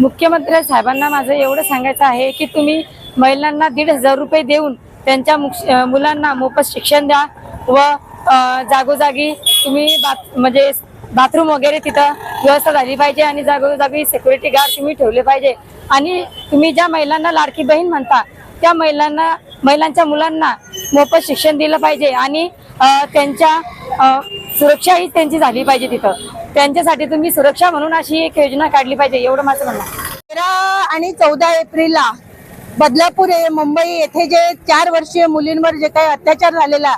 मुख्यमंत्री साहेबांना माझं एवढं सांगायचं आहे की तुम्ही महिलांना दीड हजार रुपये देऊन त्यांच्या मुक्ष- मुलांना मोफत शिक्षण द्या व जागोजागी तुम्ही बाथ म्हणजे बाथरूम वगैरे तिथं व्यवस्था झाली पाहिजे आणि जागोजागी सिक्युरिटी गार्ड तुम्ही ठेवले पाहिजे. आणि तुम्ही ज्या महिलांना लाडकी बहीण म्हणता त्या महिलांना महिलांच्या मुलांना मोफत शिक्षण दिलं पाहिजे आणि त्यांच्या सुरक्षा सुरक्षाही त्यांची झाली पाहिजे तिथं. त्यांच्यासाठी तुम्ही सुरक्षा म्हणून अशी एक योजना काढली पाहिजे एवढं माझं म्हणणं तेरा आणि चौदा एप्रिलला बदलापूर मुंबई येथे जे चार वर्षीय मुलींवर जे काही अत्याचार झालेला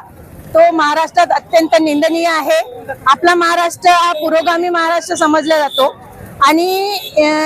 तो महाराष्ट्रात अत्यंत निंदनीय आहे. आपला महाराष्ट्र हा पुरोगामी महाराष्ट्र समजला जातो. आणि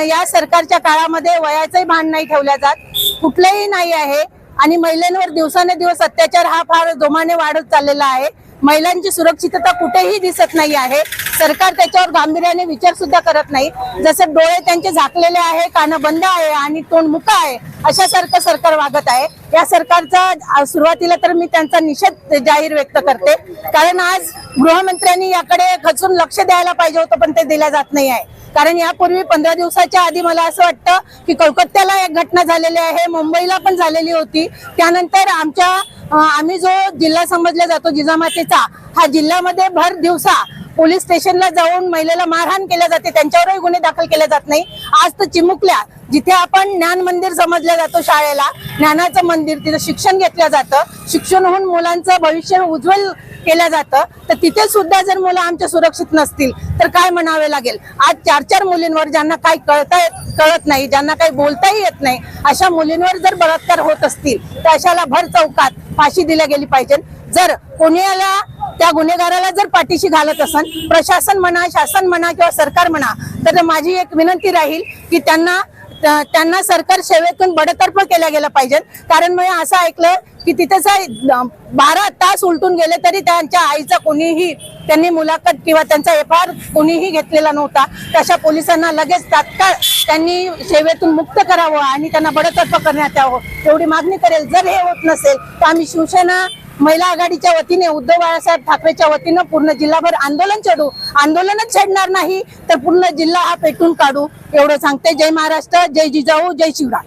या सरकारच्या काळामध्ये वयाचंही भान नाही ठेवल्या जात कुठलंही नाही आहे. आणि महिलांवर दिवसाने दिवस अत्याचार हा फार जोमाने वाढत चाललेला आहे. महिलांची सुरक्षितता कुठेही दिसत नाही आहे. सरकार त्याच्यावर गांभीर्याने विचार सुद्धा करत नाही. जसे डोळे त्यांचे झाकलेले आहे कानं बंद आहे आणि तोंड मुका आहे अशासारखं सरकार वागत आहे. या सरकारचा सुरुवातीला तर मी त्यांचा निषेध जाहीर व्यक्त करते. कारण आज गृहमंत्र्यांनी याकडे खचून लक्ष द्यायला पाहिजे होतं पण ते दिलं जात नाही आहे. कारण यापूर्वी पंधरा दिवसाच्या आधी मला असं वाटतं की कोलकात्याला एक घटना झालेली आहे मुंबईला पण झालेली होती. त्यानंतर आमच्या आम्ही जो जिल्हा समजला जातो जिजामातेचा हा जिल्ह्यामध्ये भर दिवसा पोलीस स्टेशनला जाऊन महिलेला मारहाण केल्या जाते त्यांच्यावरही गुन्हे दाखल केले जात नाही. आज तर चिमुकल्या जिथे आपण ज्ञान मंदिर समजलं जातो शाळेला ज्ञानाचं मंदिर तिथं शिक्षण घेतलं जातं. शिक्षण होऊन मुलांचं भविष्य उज्ज्वल केलं जातं. तर तिथे सुद्धा जर मुलं आमच्या सुरक्षित नसतील तर काय म्हणावे लागेल? आज चार चार मुलींवर ज्यांना काही कळता कळत नाही ज्यांना काही बोलताही येत नाही अशा मुलींवर जर बलात्कार होत असतील तर अशाला भर चौकात फाशी दिल्या गेली पाहिजे जर कोणाला त्या गुन्हेगाराला जर पाठीशी घालत असन प्रशासन म्हणा शासन म्हणा किंवा सरकार म्हणा तर माझी एक विनंती राहील की त्यांना त्यांना सरकार सेवेतून बडतर्फ केल्या गेलं पाहिजे कारण मी असं ऐकलं की तिथेचा बारा तास उलटून गेले तरी त्यांच्या आईचा कोणीही त्यांनी मुलाखत किंवा त्यांचा एफ आर कोणीही घेतलेला नव्हता. तशा पोलिसांना लगेच तात्काळ त्यांनी सेवेतून मुक्त करावं आणि त्यांना बडतर्फ करण्यात यावं. एवढी मागणी करेल. जर हे होत नसेल तर आम्ही शिवसेना महिला आघाडीच्या वतीने उद्धव बाळासाहेब ठाकरेच्या वतीनं पूर्ण जिल्हाभर आंदोलन छेडू आंदोलनच छेडणार नाही तर पूर्ण जिल्हा हा पेटून काढू. एवढं सांगते. जय महाराष्ट्र जय जिजाऊ जय शिवराय.